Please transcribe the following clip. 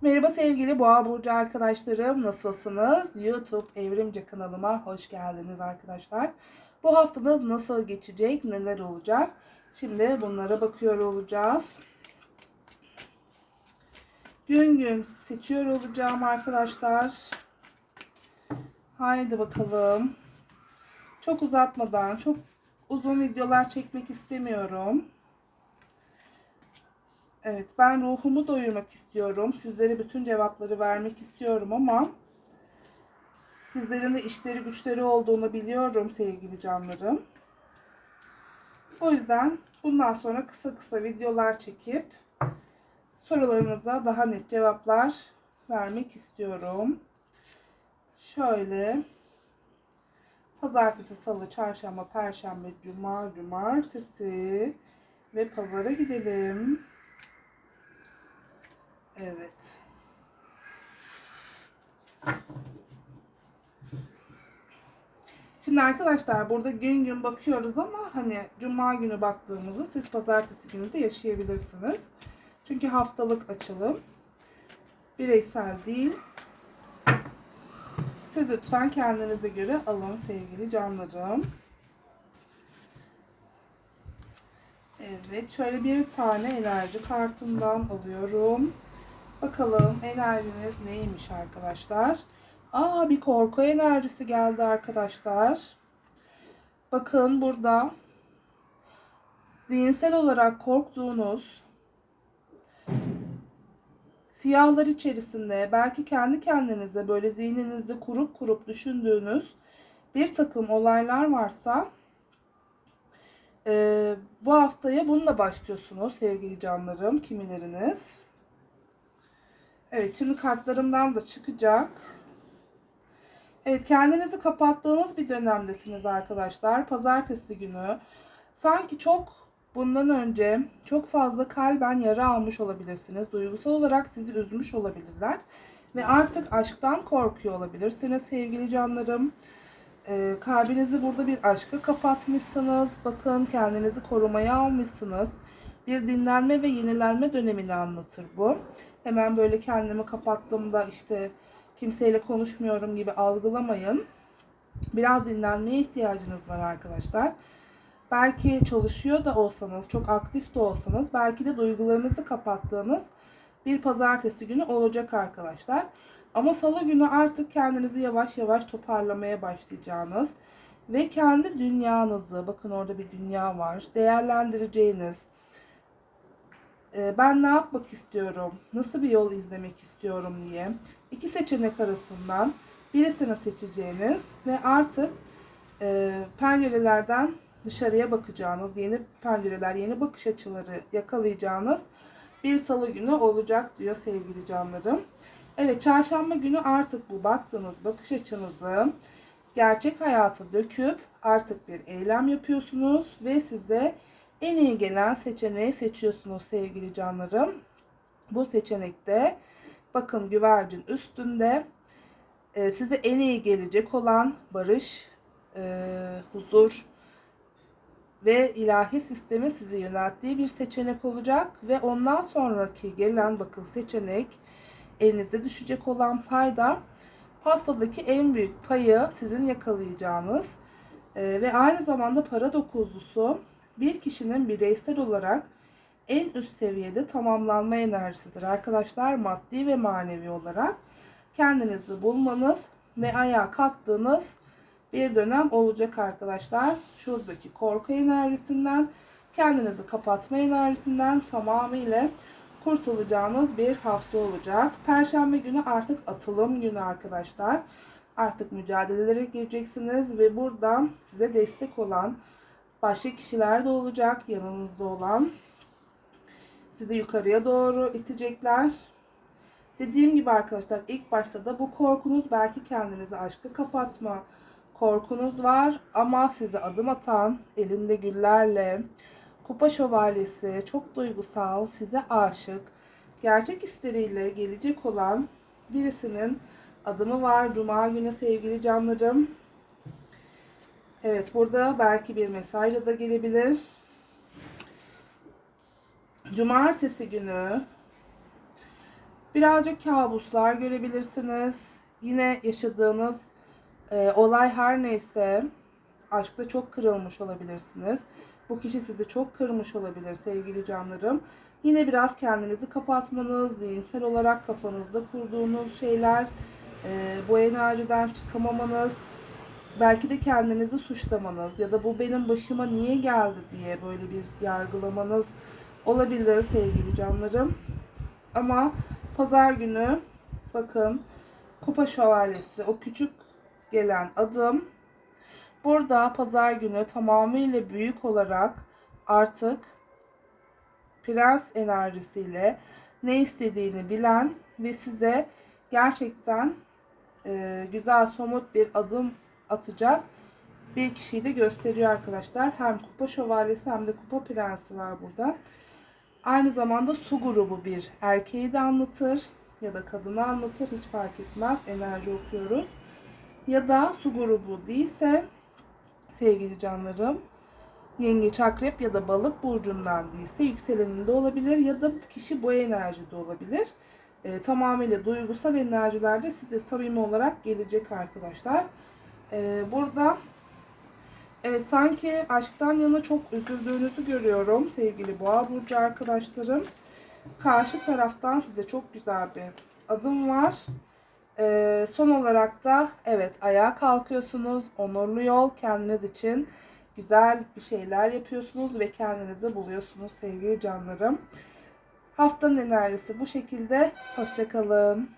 Merhaba sevgili Boğa Burcu arkadaşlarım. Nasılsınız? YouTube Evrimce kanalıma hoş geldiniz arkadaşlar. Bu haftanız nasıl geçecek? Neler olacak? Şimdi bunlara bakıyor olacağız. Gün gün seçiyor olacağım arkadaşlar. Haydi bakalım. Çok uzatmadan, çok uzun videolar çekmek istemiyorum. Evet ben ruhumu doyurmak istiyorum. Sizlere bütün cevapları vermek istiyorum ama sizlerin de işleri güçleri olduğunu biliyorum sevgili canlarım. O yüzden bundan sonra kısa kısa videolar çekip sorularınıza daha net cevaplar vermek istiyorum. Şöyle pazartesi, salı, çarşamba, perşembe, cuma, cumartesi ve pazara gidelim. Evet. Şimdi arkadaşlar burada gün gün bakıyoruz ama hani cuma günü baktığımızı siz pazartesi günü de yaşayabilirsiniz. Çünkü haftalık açılım. Bireysel değil. Siz lütfen kendinize göre alın sevgili canlarım. Evet şöyle bir tane enerji kartından alıyorum. Bakalım enerjiniz neymiş arkadaşlar. Aa bir korku enerjisi geldi arkadaşlar. Bakın burada zihinsel olarak korktuğunuz siyahlar içerisinde belki kendi kendinize böyle zihninizde kurup kurup düşündüğünüz bir takım olaylar varsa e, bu haftaya bununla başlıyorsunuz sevgili canlarım kimileriniz. Evet şimdi kartlarımdan da çıkacak. Evet kendinizi kapattığınız bir dönemdesiniz arkadaşlar. Pazartesi günü. Sanki çok bundan önce çok fazla kalben yara almış olabilirsiniz. Duygusal olarak sizi üzmüş olabilirler. Ve artık aşktan korkuyor olabilirsiniz sevgili canlarım. Ee, kalbinizi burada bir aşka kapatmışsınız. Bakın kendinizi korumaya almışsınız. Bir dinlenme ve yenilenme dönemini anlatır bu. Hemen böyle kendimi kapattığımda işte kimseyle konuşmuyorum gibi algılamayın. Biraz dinlenmeye ihtiyacınız var arkadaşlar. Belki çalışıyor da olsanız, çok aktif de olsanız, belki de duygularınızı kapattığınız bir pazartesi günü olacak arkadaşlar. Ama salı günü artık kendinizi yavaş yavaş toparlamaya başlayacağınız ve kendi dünyanızı, bakın orada bir dünya var, değerlendireceğiniz, ben ne yapmak istiyorum, nasıl bir yol izlemek istiyorum diye iki seçenek arasından birisini seçeceğiniz ve artık e, pencerelerden dışarıya bakacağınız, yeni pencereler, yeni bakış açıları yakalayacağınız bir salı günü olacak diyor sevgili canlarım. Evet çarşamba günü artık bu baktığınız bakış açınızı gerçek hayata döküp artık bir eylem yapıyorsunuz ve size en iyi gelen seçeneği seçiyorsunuz sevgili canlarım. Bu seçenekte bakın güvercin üstünde. E, size en iyi gelecek olan barış, e, huzur ve ilahi sistemin sizi yönelttiği bir seçenek olacak. Ve ondan sonraki gelen bakın seçenek elinize düşecek olan payda. Pastadaki en büyük payı sizin yakalayacağınız. E, ve aynı zamanda para dokuzlusu bir kişinin bireysel olarak en üst seviyede tamamlanma enerjisidir. Arkadaşlar maddi ve manevi olarak kendinizi bulmanız ve ayağa kalktığınız bir dönem olacak arkadaşlar. Şuradaki korku enerjisinden, kendinizi kapatma enerjisinden tamamıyla kurtulacağınız bir hafta olacak. Perşembe günü artık atılım günü arkadaşlar. Artık mücadelelere gireceksiniz ve burada size destek olan başka kişiler de olacak yanınızda olan. Sizi yukarıya doğru itecekler. Dediğim gibi arkadaşlar ilk başta da bu korkunuz belki kendinizi aşka kapatma korkunuz var ama size adım atan elinde güllerle kupa şövalyesi çok duygusal size aşık gerçek hisleriyle gelecek olan birisinin adımı var. Cuma günü sevgili canlarım. Evet burada belki bir mesaj da gelebilir. Cumartesi günü Birazcık kabuslar görebilirsiniz. Yine yaşadığınız e, olay her neyse aşkta çok kırılmış olabilirsiniz. Bu kişi sizi çok kırmış olabilir sevgili canlarım. Yine biraz kendinizi kapatmanız, zihinsel olarak kafanızda kurduğunuz şeyler, e, bu enerjiden çıkamamanız, belki de kendinizi suçlamanız ya da bu benim başıma niye geldi diye böyle bir yargılamanız olabilir sevgili canlarım. Ama pazar günü bakın kupa şövalyesi o küçük gelen adım burada pazar günü tamamıyla büyük olarak artık prens enerjisiyle ne istediğini bilen ve size gerçekten e, güzel somut bir adım atacak bir kişiyi de gösteriyor arkadaşlar. Hem kupa şövalyesi hem de kupa prensi var burada. Aynı zamanda su grubu bir erkeği de anlatır ya da kadını anlatır hiç fark etmez enerji okuyoruz. Ya da su grubu değilse sevgili canlarım yengeç akrep ya da balık burcundan değilse yükseleninde olabilir ya da kişi bu enerjide olabilir. E, tamamıyla duygusal enerjilerde size samimi olarak gelecek arkadaşlar. E, burada evet sanki aşktan yana çok üzüldüğünüzü görüyorum sevgili boğa burcu arkadaşlarım. Karşı taraftan size çok güzel bir adım var. E, son olarak da evet ayağa kalkıyorsunuz. Onurlu yol kendiniz için güzel bir şeyler yapıyorsunuz ve kendinizi buluyorsunuz sevgili canlarım. Haftanın enerjisi bu şekilde. Hoşçakalın.